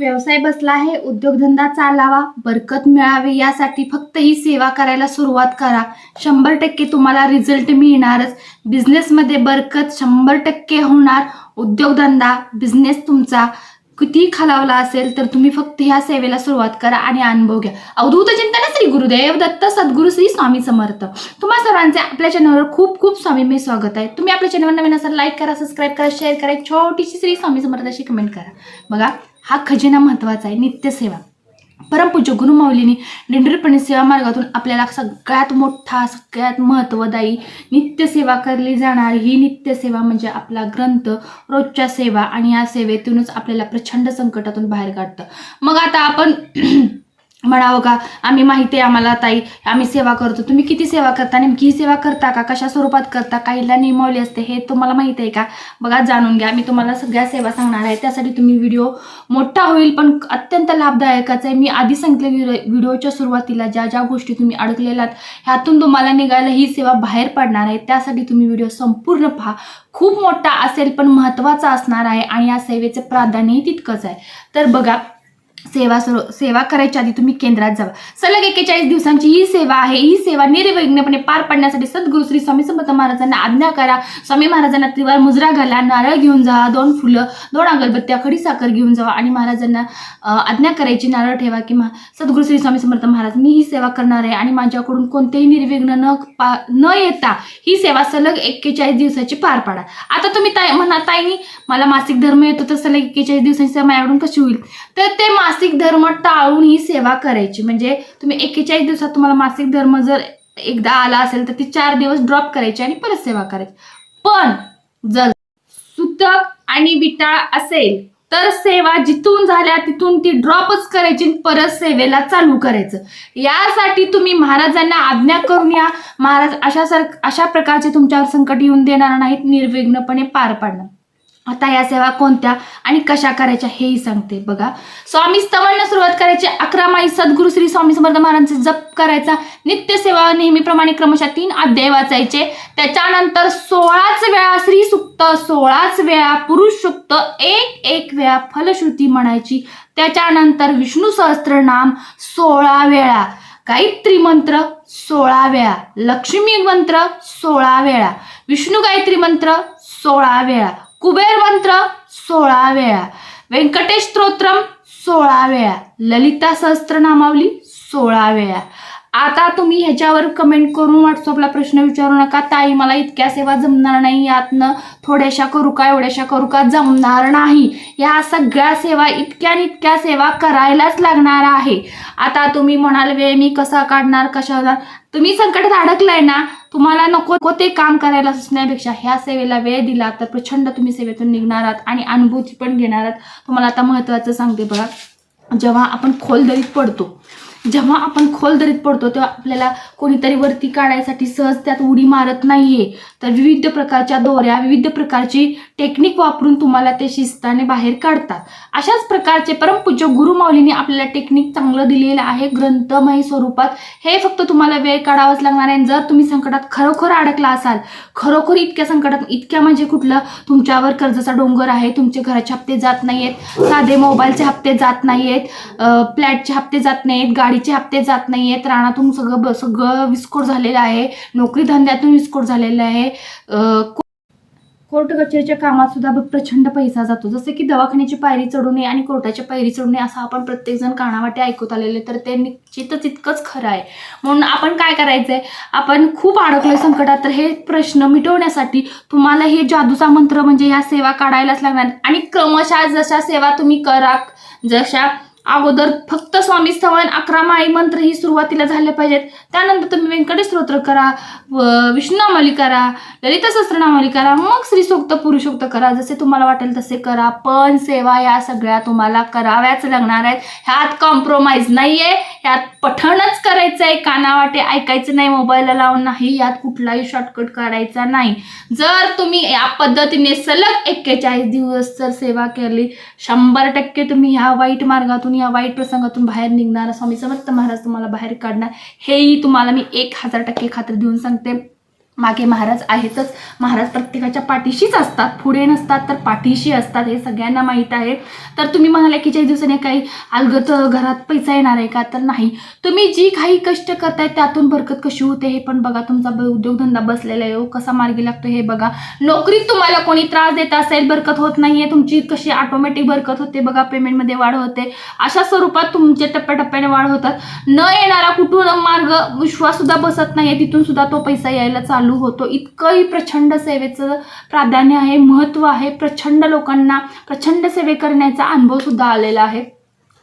व्यवसाय बसला आहे उद्योगधंदा चालावा बरकत मिळावी यासाठी फक्त ही सेवा करायला सुरुवात करा. शंभर टक्के तुम्हाला रिझल्ट मिळणारच. बिझनेसमध्ये बरकत शंभर टक्के होणार. उद्योगधंदा बिझनेस तुमचा. किती खालावला असेल तर तुम्ही फक्त ह्या सेवेला सुरुवात करा आणि अनुभव घ्या. अवधूत चिंतन श्री गुरुदेव दत्त सद्गुरु श्री स्वामी समर्थ. तुम्हा सर्वांचे आपल्या चॅनलवर खूप खूप स्वामी मी स्वागत आहे. तुम्ही आपल्या चॅनलवर नवीन असाल लाईक करा सबस्क्राईब करा शेअर करा. एक छोटीशी श्री स्वामी समर्थ अशी कमेंट करा. बघा हा खजिना महत्त्वाचा आहे नित्यसेवा. परमपूज्य गुरुमाऊलीने दिंडीरपणे सेवा मार्गातून आपल्याला सगळ्यात मोठा सगळ्यात महत्वदायी नित्यसेवा करली जाणार. ही नित्यसेवा म्हणजे आपला ग्रंथ रोजच्या सेवा आणि या सेवेतूनच आपल्याला प्रचंड संकटातून बाहेर काढतं. मग आता आपण म्हणावं का? आम्ही माहिती आहे आम्हाला ताई. आम्ही सेवा करतो. तुम्ही किती सेवा करता? नेमकी ही सेवा करता का? कशा स्वरूपात करता? काहीला नियमावली असते. हे तुम्हाला माहिती आहे का? बघा जाणून घ्या. मी तुम्हाला सगळ्या सेवा सांगणार आहे. त्यासाठी तुम्ही व्हिडिओ मोठा होईल पण अत्यंत लाभदायकाचा आहे. मी आधी सांगितलं व्हिडिओच्या सुरुवातीला ज्या ज्या गोष्टी तुम्ही अडकलेलात ह्यातून तुम्हाला निघायला ही सेवा बाहेर पडणार आहे. त्यासाठी तुम्ही व्हिडिओ संपूर्ण पहा. खूप मोठा असेल पण महत्त्वाचा असणार आहे. आणि या सेवेचं प्राधान्यही तितकंच आहे. तर बघा सेवा सुरू सेवा करायच्या आधी तुम्ही केंद्रात जावा. सलग एकेचाळीस दिवसांची ही सेवा आहे. ही सेवा निर्विघ्नपणे पार पाडण्यासाठी सद्गुरु श्री स्वामी समर्थ महाराजांना आज्ञा करा. स्वामी महाराजांना त्रिवार मुजरा घाला नारळ घेऊन जा दोन फुलं दोन अगरबत्त्या खडी साखर घेऊन जावा आणि महाराजांना आज्ञा करायची नारळ ठेवा की सद्गुरु श्री स्वामी समर्थ महाराज मी ही सेवा करणार आहे आणि माझ्याकडून कोणतेही निर्विघ्न न पा न येता ही सेवा सलग एक्केचाळीस दिवसाची पार पाडा. आता तुम्ही ताई म्हणा ताईनी मला मासिक धर्म येतो तर सलग एक्केचाळीस दिवसांची सेवा माझ्याकडून कशी होईल? तर ते मासिक धर्म टाळून ही सेवा करायची. म्हणजे तुम्ही एक्केचाळीस दिवसात तुम्हाला मासिक धर्म जर एकदा आला असेल तर ती चार दिवस ड्रॉप करायची आणि परत सेवा करायची. पण जर सुतक आणि विटाळ असेल तर सेवा जिथून झाल्या तिथून ती ड्रॉपच करायची परत सेवेला चालू करायचं. यासाठी तुम्ही महाराजांना आज्ञा करून या. महाराज अशा सर अशा प्रकारचे तुमच्यावर संकट येऊन देणार नाहीत निर्विघ्नपणे पार पाडणार. आता या सेवा कोणत्या आणि कशा करायच्या हेही सांगते बघा. स्वामी स्तवांना सुरुवात करायची. अकरा माई सद्गुरु श्री स्वामी समर्थ महाराजांचे जप करायचा. नित्य सेवा नेहमीप्रमाणे क्रमशः तीन अध्याय वाचायचे. त्याच्यानंतर सोळाच वेळा श्री सुक्त सोळाच वेळा पुरुष सुक्त एक एक वेळा फलश्रुती म्हणायची. त्याच्यानंतर विष्णू सहस्त्रनाम सोळा वेळा. गायत्री मंत्र सोळा वेळा. लक्ष्मी मंत्र सोळा वेळा. विष्णू गायत्री मंत्र सोळा वेळा. कुबेर मंत्र सोळा वेळा. व्यंकटेश स्तोत्रम सोळा वेळा. ललिता सहस्त्रनामावली सोळा वेळा. आता तुम्ही ह्याच्यावर कमेंट करून व्हॉट्सअपला प्रश्न विचारू नका. ताई मला इतक्या सेवा जमणार नाही. यातनं थोड्याशा करू का एवढ्याशा करू का जमणार नाही. या सगळ्या सेवा इतक्या आणि इतक्या सेवा करायलाच लागणार आहे. आता तुम्ही म्हणाल वेळ मी कसा काढणार कशाला तुम्ही संकटात अडकलाय ना तुम्हाला नको नको ते काम करायला सुचण्यापेक्षा ह्या सेवेला वेळ दिला तर प्रचंड तुम्ही सेवेतून निघणार आहात आणि अनुभूती पण घेणार आहात. तुम्हाला आता महत्त्वाचं सांगते बघा. जेव्हा आपण खोलदरीत पडतो जेव्हा आपण खोल दरीत पडतो तेव्हा आपल्याला कोणीतरी वरती काढायसाठी सहज त्यात उडी मारत नाहीये. तर विविध प्रकारच्या दोऱ्या विविध प्रकारची टेक्निक वापरून तुम्हाला ते शिस्ताने बाहेर काढतात. अशाच प्रकारचे परमपूज्य गुरुमाऊलीने आपल्याला टेक्निक चांगलं दिलेलं आहे. ग्रंथमय स्वरूपात. हे फक्त तुम्हाला वेळ काढावाच लागणार आहे. जर तुम्ही संकटात खरोखर अडकला असाल खरोखर इतक्या संकटात इतक्या म्हणजे कुठलं? तुमच्यावर कर्जाचा डोंगर आहे. तुमचे घराचे हप्ते जात नाहीयेत. साधे मोबाईलचे हप्ते जात नाहीयेत. फ्लॅटचे हप्ते जात नाहीयेत. गाडीचे हप्ते जात नाहीयेत. रानातून सगळं ब- सगळं विस्फोट झालेलं आहे. नोकरी धंद्यातून विस्फोट झालेला आहे. कोर्ट कचेरीच्या कामात सुद्धा प्रचंड पैसा जातो. जसे की दवाखान्याची पायरी चढू नये आणि कोर्टाच्या पायरी चढू नये असं आपण प्रत्येकजण कानावाटे ऐकत आलेले तर ते निश्चितच इतकंच खरं आहे. म्हणून आपण काय करायचंय? आपण खूप अडकलोय संकटात तर हे प्रश्न मिटवण्यासाठी तुम्हाला हे जादूचा मंत्र म्हणजे ह्या सेवा काढायलाच लागणार. आणि क्रमशः जशा सेवा तुम्ही करा जशा अगोदर फक्त स्वामी स्थवन अकरा माई मंत्र ही सुरुवातीला झाले पाहिजेत. त्यानंतर तुम्ही व्यंकटेश स्तोत्र करा व- करा ललिता सहस्त्रनामावली करा मग श्रीसोक्त पुरुषोक्त करा. जसे तुम्हाला वाटेल तसे करा पण सेवा या सगळ्या तुम्हाला कराव्याच लागणार आहेत. ह्यात कॉम्प्रोमाइज आहे ह्यात पठणच करायचं आहे कानावाटे ऐकायचं नाही मोबाईलला लावून नाही यात कुठलाही शॉर्टकट काढायचा नाही. जर तुम्ही या पद्धतीने सलग एक्केचाळीस दिवस जर सेवा केली शंभर टक्के तुम्ही ह्या वाईट मार्गातून या वाईट प्रसंगातून बाहेर निघणार. स्वामी समर्थ महाराज तुम्हाला बाहेर काढणार. हेही तुम्हाला मी एक हजार टक्के खात्री देऊन सांगते. मागे महाराज आहेतच. महाराज प्रत्येकाच्या पाठीशीच असतात. पुढे नसतात तर पाठीशी असतात. हे सगळ्यांना माहीत आहे. तर तुम्ही म्हणाले की ज्या दिवसाने काही अलगत घरात पैसा येणार आहे का? तर नाही. तुम्ही जी काही कष्ट करताय त्यातून बरकत कशी होते हे पण बघा. तुमचा ब- उद्योगधंदा बसलेला आहे हो. कसा मार्गी लागतो हे बघा. नोकरीत तुम्हाला कोणी त्रास देत असेल बरकत होत नाहीये. तुमची कशी ऑटोमॅटिक बरकत होते बघा. पेमेंटमध्ये वाढ होते. अशा स्वरूपात तुमचे टप्प्याटप्प्याने वाढ होतात. न येणारा कुठून मार्ग विश्वास सुद्धा बसत नाही तिथून सुद्धा तो पैसा यायला चालू होतो. इतकंही प्रचंड सेवेचं प्राधान्य आहे महत्त्व आहे प्रचंड लोकांना प्रचंड सेवे करण्याचा अनुभवसुद्धा आलेला आहे.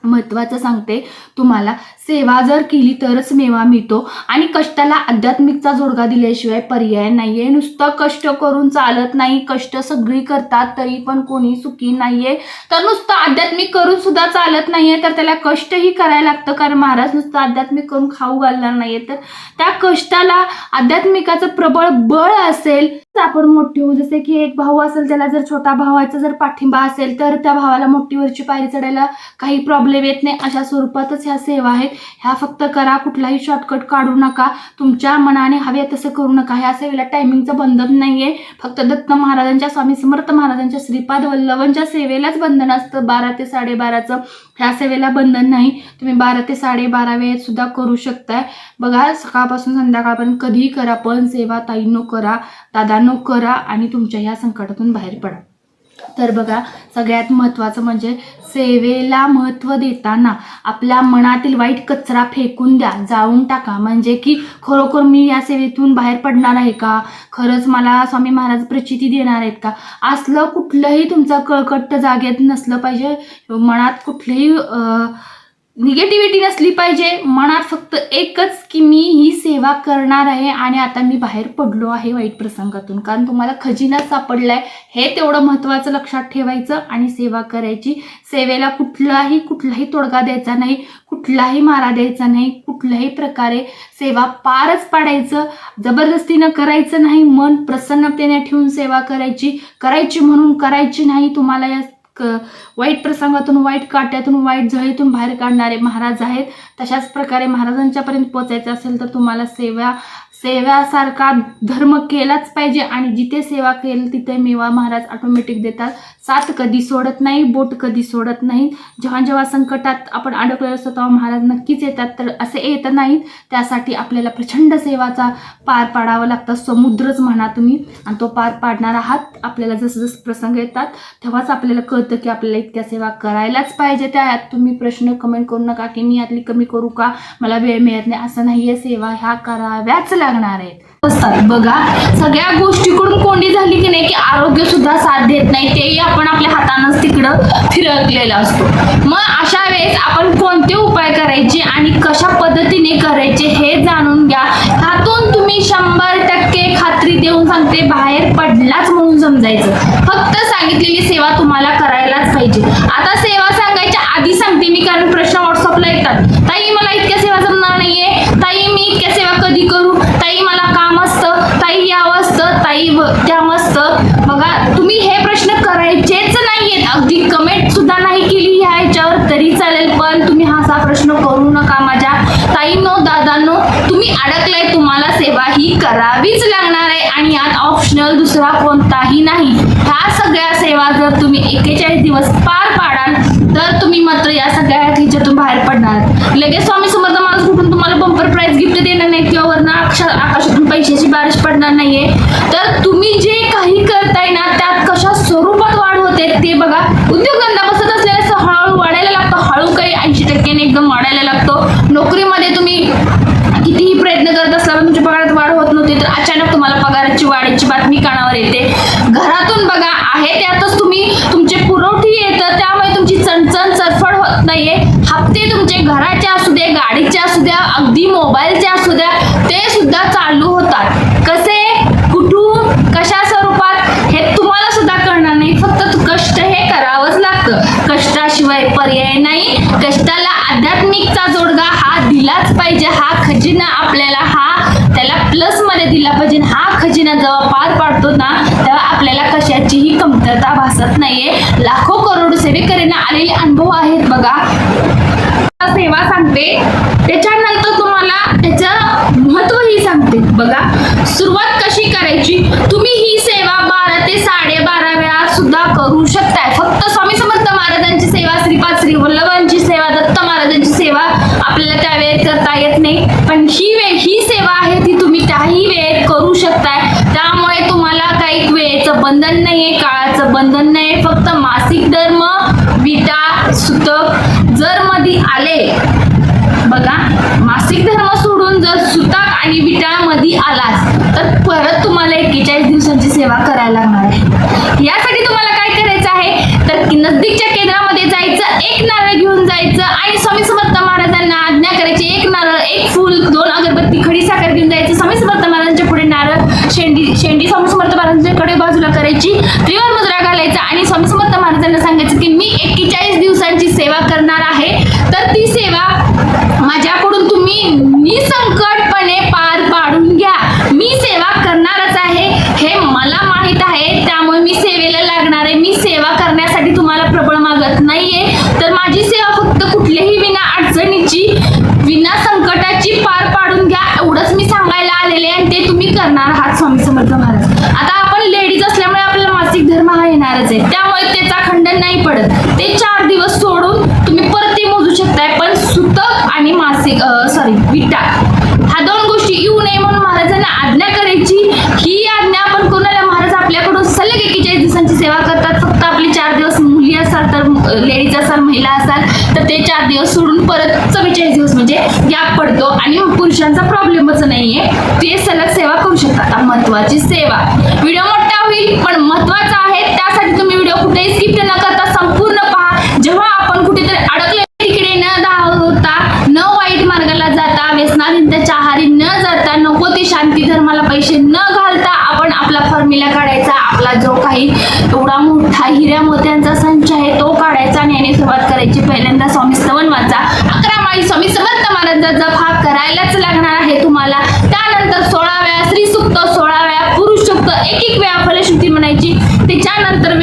महत्वाचं सांगते. तुम्हाला सेवा जर केली तरच मेवा मिळतो. आणि कष्टाला आध्यात्मिकचा जोडगा दिल्याशिवाय पर्याय नाहीये. नुसतं कष्ट करून चालत नाही कष्ट सगळी करतात तरी पण कोणी सुखी नाहीये. तर नुसतं आध्यात्मिक करून सुद्धा चालत नाहीये तर त्याला कष्टही करायला लागतं. कारण महाराज नुसतं आध्यात्मिक करून खाऊ घालणार नाहीये. तर त्या कष्टाला आध्यात्मिकाचं प्रबळ बळ असेल तर आपण मोठे होऊ. जसे की एक भाऊ असेल त्याला जर छोटा भावाचा जर पाठिंबा असेल तर त्या भावाला मोठीवरची पायरी चढायला काही प्रॉब्लेम येत नाही. अशा स्वरूपातच ह्या सेवा आहेत. ह्या फक्त करा कुठलाही शॉर्टकट काढू नका. तुमच्या मनाने हवे तसं करू नका. ह्या सेवेला टायमिंगचं बंधन नाहीये. फक्त दत्त महाराजांच्या स्वामी समर्थ महाराजांच्या श्रीपाद वल्लभांच्या सेवेलाच बंधन असतं. बारा ते साडेबाराचं ह्या सेवेला बंधन नाही. तुम्ही बारा ते साडेबारा वेळेत सुद्धा करू शकताय. बघा सकाळपासून संध्याकाळपर्यंत कधीही करा पण सेवा ताईनो करा दादांनो करा आणि तुमच्या ह्या संकटातून बाहेर पडा. तर बघा सगळ्यात महत्त्वाचं म्हणजे सेवेला महत्त्व देताना आपल्या मनातील वाईट कचरा फेकून द्या जाळून टाका. म्हणजे की खरोखर मी या सेवेतून बाहेर पडणार आहे का? खरंच मला स्वामी महाराज प्रचिती देणार आहेत का? असलं कुठलंही तुमचं कळकट्ट जागेत नसलं पाहिजे. मनात कुठलंही निगेटिव्हिटी नसली पाहिजे. मनात फक्त एकच की मी ही सेवा करणार आहे आणि आता मी बाहेर पडलो आहे वाईट प्रसंगातून. कारण तुम्हाला खजिना सापडलाय. हे तेवढं महत्त्वाचं लक्षात ठेवायचं आणि सेवा करायची. सेवेला कुठलाही कुठलाही तोडगा द्यायचा नाही कुठलाही मारा द्यायचा नाही कुठल्याही प्रकारे सेवा पारच पाडायचं. जबरदस्तीनं करायचं नाही. मन प्रसन्नतेने ठेवून सेवा करायची. करायची म्हणून करायची नाही तुम्हाला या क वाईट प्रसंगातून वाईट काट्यातून वाईट झळीतून बाहेर काढणारे महाराज आहेत. तशाच प्रकारे महाराजांच्यापर्यंत पोचायचं असेल तर तुम्हाला सेवा सेव्यासारखा धर्म केलाच पाहिजे आणि जिथे सेवा केल तिथे मेवा महाराज ऑटोमॅटिक देतात. साथ कधी सोडत नाही बोट कधी सोडत नाही. जेव्हा जेव्हा संकटात आपण अडकलेलो असतो तेव्हा महाराज नक्कीच येतात. तर असे येत नाहीत. त्यासाठी आपल्याला प्रचंड सेवाचा पार पाडावं लागतं. समुद्रच म्हणा तुम्ही. आणि तो पार पाडणार आहात आपल्याला जसं जसं प्रसंग येतात तेव्हाच आपल्याला कळतं की आपल्याला इतक्या सेवा करायलाच पाहिजे. त्या तुम्ही प्रश्न कमेंट करू नका की मी यातली कमी करू का? मला वेळ मिळत नाही. असं नाही आहे सेवा ह्या कराव्याच लागणार आहेत. असतात. बघा सगळ्या गोष्टीकडून कोंडी झाली की नाही की आरोग्य सुद्धा साथ देत नाही तेही आपण आपल्या हातानंच तिकडं फिरकलेला असतो. मग अशा वेळेस आपण कोणते उपाय करायचे आणि कशा पद्धतीने करायचे हे जाणून घ्या. ह्यातून तुम्ही शंभर टक्के खात्री देऊन सांगते बाहेर पडलाच म्हणून समजायचं. फक्त सांगितलेली सेवा तुम्हाला करायलाच पाहिजे. आता सेवा सांगायच्या आधी सांगते मी कारण प्रश्न व्हॉट्सअपला येतात. ताई मला इतक्या त्या मस्त. बघा तुम्ही हे प्रश्न करायचेच नाहीयेत. अगदी कमेंट सुद्धा नाही केली ह्या ह्याच्यावर तरी चालेल. पण तुम्ही हा असा प्रश्न करू नका माझ्या. ताईंनो दादानो तुम्ही अडकलाय ही करावीच लागणार आहे आणि यात ऑप्शनल दुसरा कोणताही नाही. ह्या सगळ्या सेवा जर तुम्ही एकेचाळीस दिवस पार पाडाल तर तुम्ही मात्र या सगळ्या ह्याच्यातून बाहेर पडणार. लगेच स्वामी समर्थ माणूस कुठून तुम्हाला बंपर प्राईज गिफ्ट देणार नाही किंवा वरनं अक्षर आकाशातून पैशाची बारिश पडणार नाहीये. तर तुम्ही जे काही करताय ना त्यात कशा स्वरूपात वाढ होते ते बघा. उद्योगधंदा बसत असलेला हळूहळू वाढायला लागतो. हळू काही ऐंशी टक्क्याने एकदम वाढायला लागतो नोकरीमध्ये तुम्ही कितीही प्रयत्न करत असला पण तुमच्या पगारात वाढ होत नव्हती तर अचानक तुम्हाला पगाराची वाढीची बातमी कानावर येते. घरातून बघा आहे त्यातच तुम्ही तुमचे पुरवठी येतं त्यामुळे तुमची चणचण चरफड होत नाहीये. हप्ते तुमचे घराचे असू दे गाडीचे असू द्या अगदी मोबाईलचे असू द्या ते सुद्धा चालू होतात. कसे? कुठून? कशा स्वरूपात? हे तुम्हाला सुद्धा कळणार नाही. फक्त कष्ट हे करावंच लागतं. कष्टाशिवाय पर्याय नाही. कष्टाला आध्यात्मिकचा जोडगा हा दिलाच पाहिजे. हा खजिना आपल्याला खजिन हा खजिना जेव्हा पार पाडतो ना तेव्हा आपल्याला कशाचीही कमतरता भासत नाहीये. लाखो करोड सेवेकरींना आलेले अनुभव आहेत बघा. सेवा सांगते. त्याच्यानंतर तुम्हाला त्याचं महत्वही सांगते बघा. सुरुवात कशी करायची? तुम्ही ही सेवा बारा ते साडेबारा वेळा सुद्धा करू शकताय. फक्त स्वामी समर्थ महाराजांची सेवा श्रीपाद श्री वल्लभांची सेवा दत्त महाराजांची सेवा आपल्याला त्यावेळेस करता येत नाही. पण ही वेळ ही सेवा आहे ती बंधन काळाचं बंधन नाही फक्त मासिक धर्म विटा सुतक जर मधी आले बघा मासिक धर्म सोडून जर सुताक आणि विटा मधी आलास तर परत तुम्हाला एक्केचाळीस दिवसांची सेवा करायला लागणार आहे. यासाठी तुम्हाला काय करायचं आहे? तर की नजदीकच्या केंद्रामध्ये जायचं एक नारळ घेऊन जायचं आणि स्वामी समर्थ महाराजांना आज्ञा करायची एक नारळ एक फुल दोन अगरबत्ती खडी साखर घेऊन जायचं स्वामी समर्थ महाराजांच्या पुढे नारळ शेंडी शेंडी स्वामी समर्थ महाराजांच्याकडे बाजूला करायची त्रिवार मुद्रा घालायचा आणि स्वामी समर्थ महाराजांना सांगायचं की मी एक्केचाळीस दिवसांची सेवा करणार आहे तर ती सेवा माझ्याकडून तुम्ही निसंकटपणे पार पाडून घ्या मी सेवा करणारच आहे हे मला माहीत आहे त्यामुळे मी सेवेला लागणार आहे मी सेवा करण्यासाठी तुम्हाला प्रबळ मागत नाहीये तर माझी सेवा फक्त कुठल्याही विना अडचणीची विना संकटाची पार पाडून घ्या एवढंच मी सांगायला आलेले आहे आणि ते तुम्ही करणार आहात स्वामी समर्थ महाराज आता आपण लेडीज असल्यामुळे आपल्याला मासिक धर्म हा येणारच आहे त्यामुळे त्याचा खंडन नाही पडत ते चार दिवस सोडून तुम्ही परत ते मोजू शकताय पण सुतक आणि मासिक विटा ह्या दोन गोष्टी येऊ नये म्हणून महाराजांना आज्ञा करायची. ही आज्ञा आपण कोणाला? महाराज आपल्याकडून सलग एकेचाळीस दिवसांची सेवा करतात. फक्त आपली चार दिवस मुली असाल तर लेडीज असाल महिला असाल तर ते चार दिवस सोडून परत चव्वेचाळीस दिवस म्हणजे गॅप पडतो आणि पुरुषांचा प्रॉब्लेमच नाहीये. ते सलग सेवा करू शकतात. महत्वाची सेवा. व्हिडिओ मोठा होईल पण महत्त्वाचा आहे. त्यासाठी तुम्ही व्हिडिओ कुठेही स्किप न करता त्याच्यानंतर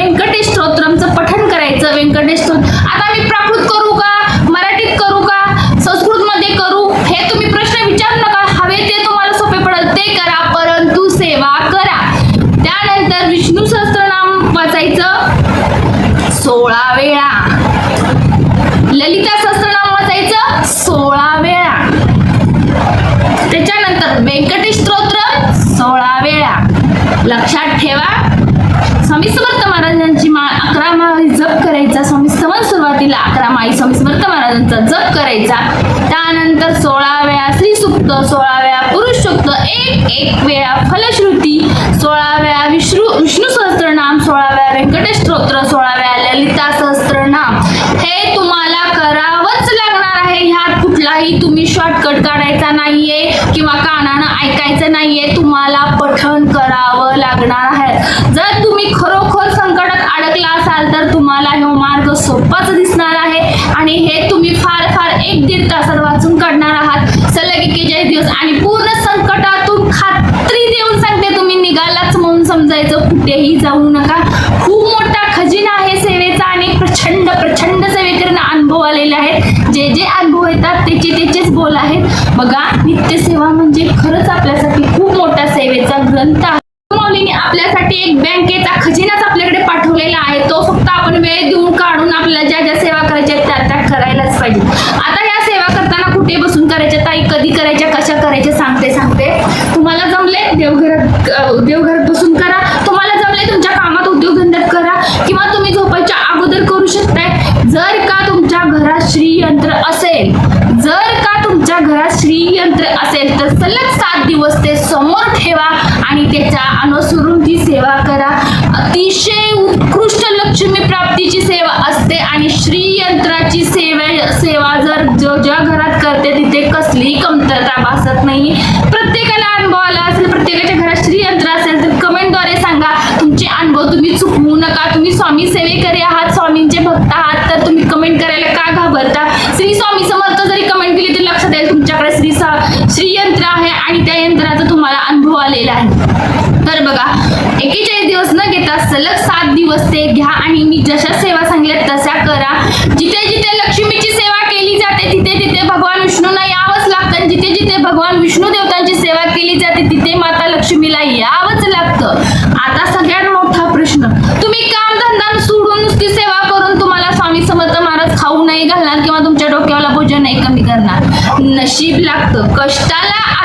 सोळाव्या सोळा वेळा पुरुष सुक्त एक एक वेळा फलश्रुती सोळा वेळा विष्णू विष्णू सहस्त्रनाम सोळा वेळा व्यंकटेश स्तोत्र सोळाव्या ललिता सहस्त्रनाम. हे तुम्हाला करावंच लागणार आहे. ह्यात कुठलाही तुम्ही शॉर्टकट काढायचा नाहीये किंवा कानानं ऐकायचं नाहीये. तुम्हाला पठण करावं लागणार आहे. जर तुम्ही खरोखर संकटात अडकला असाल तर तुम्हाला हे मार्ग सोपाच दिसणार आहे. आणि हे तुम्ही फार फार एक दीड तासात वाचून काढणार आहात. एक्केचाळीस एकेचाळीस दिवस आणि पूर्ण संकटातून खात्री देऊन सांगते तुम्ही निघालाच म्हणून समजायचं कुठेही जाऊ नका. खूप मोठा खजिना आहे सेवेचा आणि प्रचंड प्रचंड सेवेकरनं अनुभव आलेले आहेत. जे जे अनुभव येतात त्याचे त्याचेच बोल आहेत. बघा नित्यसेवा म्हणजे खरंच आपल्यासाठी खूप मोठा सेवेचा ग्रंथ आहे. आपल्यासाठी एक बँकेचा खजिनाचा सात दिवस ते समोर ठेवा आणि त्याच्या अनुसरून ती सेवा करा. अतिशय उत्कृष्ट लक्ष्मी प्राप्तीची सेवा असते आणि श्रीयंत्राची सेवा सेवा जर जो ज्या घरात करते तिथे कसलीही कमतरता भासत नाही. प्रत्येकाला अनुभव आला असेल प्रत्येकाच्या घरात श्रीयंत्र असेल तर कमेंटद्वारे सांगा. तुमचे अनुभव तुम्ही चुकवू नका. तुम्ही स्वामी सेवेकरी आहात स्वामींचे भक्त आहात तर तुम्ही कमेंट करायला का घाबरता? श्री स्वामी समज झालेला आहे. तर बघा एकेचाळीस दिवस न घेता सलग सात दिवस ते घ्या आणि मी जशा सेवा सांगितल्या तशा करा. जिथे जिथे लक्ष्मीची सेवा केली जाते तिथे तिथे भगवान विष्णूंना यावंच लागतं. जिथे जिथे भगवान विष्णू देवतांची सेवा केली जाते तिथे माता लक्ष्मीला यावंच लागतं. आता सगळ्यात मोठा प्रश्न तुम्ही कामधंदा सोडून नुसती सेवा करून तुम्हाला स्वामी समर्थ महाराज खाऊ नाही घालणार किंवा तुमच्या डोक्यावाला भोजन नाही कमी करणार? नशीब लागतं कष्टात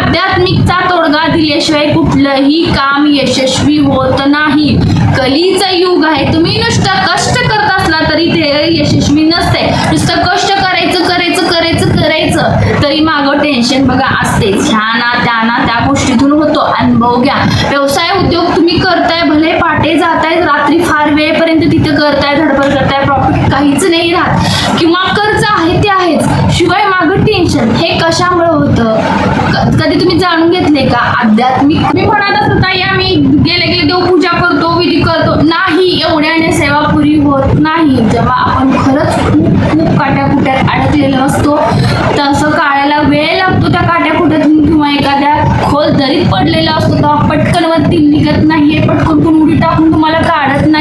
आध्यात्मिकचा तोडगा दिल्याशिवाय कुठलंही काम यशस्वी होत नाही. कलीचं युग आहे. तुम्ही नुसतं कष्ट करत असला तरी ते यशस्वी नसते. नुसतं कष्ट करायचं करायचं करायचं करायचं तरी मागं टेन्शन बघा असते. ह्या ना त्या ना त्या गोष्टीतून होतो. अनुभव घ्या. व्यवसाय उद्योग तुम्ही करताय भले पाटे जाताय रात्री फार वेळपर्यंत तिथं करताय धडपड करताय प्रॉफिट काहीच नाही राहत. किंवा कर्ज आहे ते आहेच. शिवाय मागं टेन्शन हे कशामुळे होतं? कधी तुम्ही जाणून घेतले का? आध्यात्मिक तुम्ही म्हणत असं ताई आम्ही गेले गेले देवपूजा करतो विधी करतो. नाही एवढ्याने सेवा पुरी होत नाही. जेव्हा आपण खरंच खूप खूप काट्याकुट्यात अडकलेलो असतो तसं काढायला वेळ लागतो त्या काट्याकुट्यातून किंवा एखाद्या खोल दरीत पडलेला असतो तेव्हा पटकन वरती निघत नाहीये पटकन कोण उडी टाकून तुम्हाला काढत नाही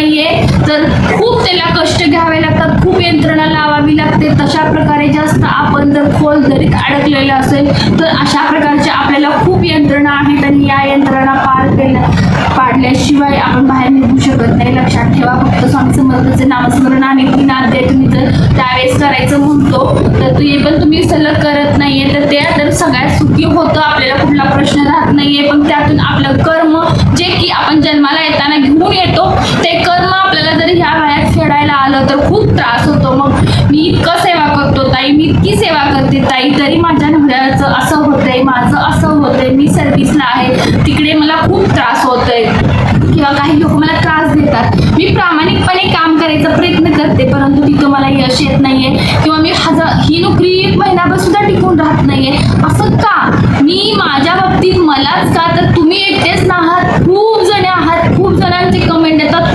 अशा प्रकारे जास्त आपण जर खोल दरीत अडकलेलं असेल तर अशा प्रकारच्या आपल्याला खूप यंत्रणा आहेत आणि या यंत्रणा पार केल्या पार काढल्याशिवाय आपण बाहेर निघू शकत नाही. लक्षात ठेवा. फक्त स्वामी समर्थाचे नामस्मरण आणि तीन तुम्ही जर त्यावेळेस करायचं म्हणतो तर ते पण तुम्ही सलग करत नाहीये. तर ते तर सगळ्यात सुखी होतं. आपल्याला कुठला प्रश्न राहत नाहीये. पण त्यातून आपलं कर्म जे की आपण जन्माला येताना घेऊन येतो ते कर्म आपल्याला जर ह्या वयात फेडायला आलं तर खूप त्रास होतो. मग मी इतकं सेवा करतो ताई. मी इतकी सेवा करते ताई. तरी माझ्या नवऱ्याचं असं होतंय माझं असं होतंय. मी सर्व्हिसला आहे. तिकडे मला खूप त्रास होतोय. किंवा काही लोक मला त्रास देतात. मी प्रामाणिकपणे काम करायचा प्रयत्न करते परंतु तिथं मला यश येत नाहीये. किंवा मी हजार ही नोकरी एक महिनाभर सुद्धा टिकून राहत नाहीये. असं का? मी माझ्या बाबतीत मलाच का? तर तुम्ही एकटेच ना आहात. खूप जण आहात. खूप जणांचे कमेंट येतात.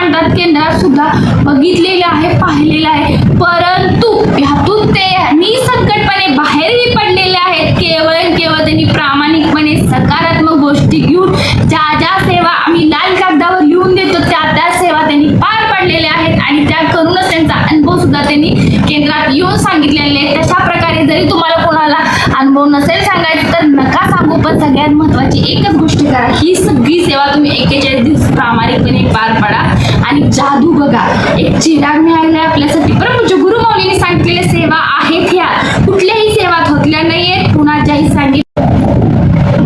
येतात खूप केंद्रात सुद्धा बघितलेले आहे पाहिलेलं आहे. परंतु ह्यातून ते निसंकटपणे बाहेरही पडलेले आहेत. केवळ केवळ त्यांनी प्रामाणिकपणे सकारात्मक गोष्टी घेऊन ज्या ज्या सेवा आम्ही लाल कागदावर लिहून देतो त्या त्या सेवा त्यांनी पार पाडलेल्या आहेत. आणि त्या करूनच त्यांचा अनुभव सुद्धा त्यांनी केंद्रात येऊन सांगितलेले आहेत तशा प्रकारे जरी तुम्हाला कोणाला अनुभव नसेल सांगायचं तर नका सांगू पण सगळ्यात महत्वाची एकच गोष्ट करा. ही सगळी सेवा तुम्ही एकेचाळीस दिवस प्रामाणिकपणे पार पाडा. जादू बघा. एक चिराग मिळालाय आपल्यासाठी. परंतु म्हणजे गुरु मौलीने सांगितलेल्या सेवा आहेत ह्या. कुठल्याही सेवा होतल्या नाहीयेत. कुणाच्याही सांगित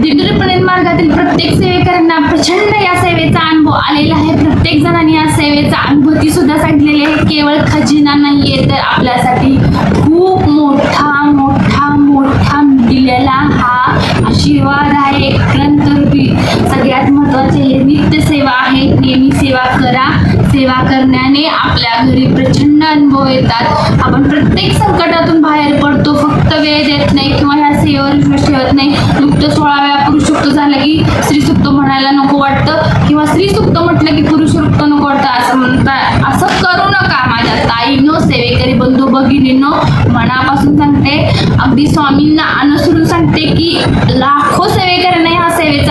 दिंडोरी मार्गातील प्रत्येक सेवेकरांना प्रचंड या सेवेचा अनुभव आलेला आहे. प्रत्येक जणांनी या सेवेचा अनुभूती सुद्धा सांगितलेली आहे. केवळ खजिना नाहीये तर आपल्यासाठी खूप मोठा मोठा मोठा दिलेला हा आशीर्वाद आहे. ग्रंथरूपी सगळ्यात महत्त्वाचे हे नित्य सेवा आहे. नेहमी सेवा करा. सेवा करण्याने आपल्या घरी प्रचंड अनुभव येतात. आपण प्रत्येक संकटातून बाहेर पडतो फक्त वेळ देत नाही किंवा ह्या सेवेवर विश्वास ठेवत नाही. नुकतं सोळाव्या पुरुषोक्त झालं की स्त्रीसुक्त म्हणायला नको वाटतं किंवा स्त्रीसुक्त म्हटलं की पुरुषोक्त नको वाटतं असं म्हणतात. असं करू नका माझ्या ताईनो सेवेकरी बंधू भगिनींनो. मनापासून सांगते अगदी स्वामींना अनुसरून सांगते की लाखो सेवेकऱ्यांना ह्या सेवेचा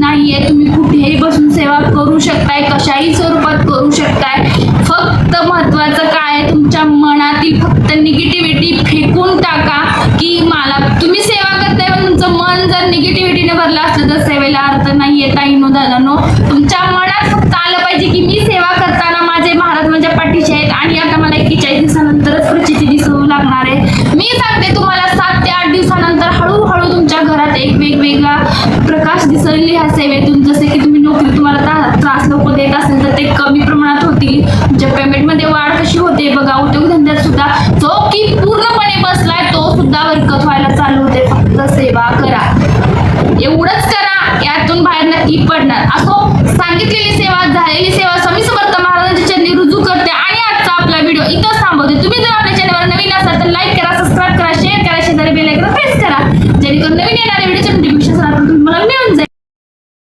नाहीये. तुम्ही कुठेही बसून सेवा करू शकताय कशाही स्वरूपात करू शकताय. फक्त महत्वाचं काय आहे तुमच्या मनातील फक्त निगेटिव्हिटी फेकून टाका की मला तुम्ही सेवा करताय पण तुमचं मन जर निगेटिव्हिटीने भरलं असलं तर सेवेला अर्थ नाहीये. ताईनो दादानो तुमच्या मनात फक्त आलं पाहिजे की मी सेवा करताना माझे महाराज माझ्या पाठीचे आहेत आणि आता मला एकेचाळीस दिवसानंतरच